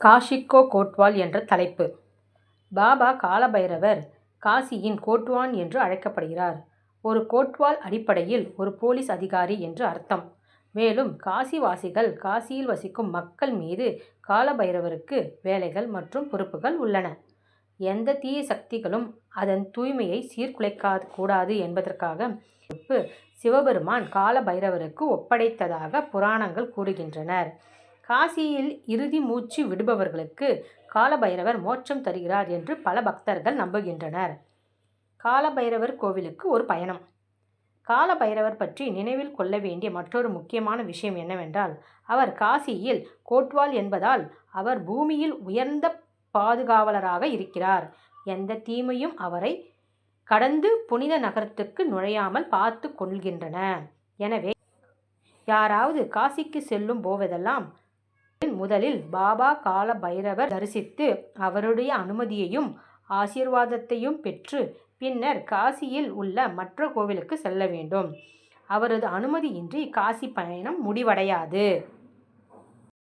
காஷிக்கோ கோட்வால் என்ற தலைப்பு பாபா காலபைரவர் காசியின் கோட்வான் என்று அழைக்கப்படுகிறார். ஒரு கோட்வால் அடிப்படையில் ஒரு போலீஸ் அதிகாரி என்று அர்த்தம். மேலும் காசிவாசிகள் காசியில் வசிக்கும் மக்கள் மீது காலபைரவருக்கு வேலைகள் மற்றும் பொறுப்புகள் உள்ளன. எந்த தீய சக்திகளும் அதன் தூய்மையை சீர்குலைக்கா கூடாது என்பதற்காக சிவபெருமான் காலபைரவருக்கு ஒப்படைத்ததாக புராணங்கள் கூறுகின்றனர் காசியில் இறுதி மூச்சு விடுபவர்களுக்கு காலபைரவர் மோட்சம் தருகிறார் என்று பல பக்தர்கள் நம்புகின்றனர். காலபைரவர் கோவிலுக்கு ஒரு பயணம் காலபைரவர் பற்றி நினைவில் கொள்ள வேண்டிய மற்றொரு முக்கியமான விஷயம் என்னவென்றால் அவர் காசியில் கோட்வால் என்பதால் அவர் பூமியில் உயர்ந்த பாதுகாவலராக இருக்கிறார். எந்த தீமையும் அவரை கடந்து புனித நகரத்துக்கு நுழையாமல் பார்த்துக் கொள்கின்றன. எனவே யாராவது காசிக்கு செல்லும் போவதெல்லாம் முதலில் பாபா காலபைரவர் தரிசித்து அவருடைய அனுமதியையும் ஆசீர்வாதத்தையும் பெற்று பின்னர் காசியில் உள்ள மற்ற கோவிலுக்கு செல்ல வேண்டும். அவரது அனுமதியின்றி காசி பயணம் முடிவடையாது.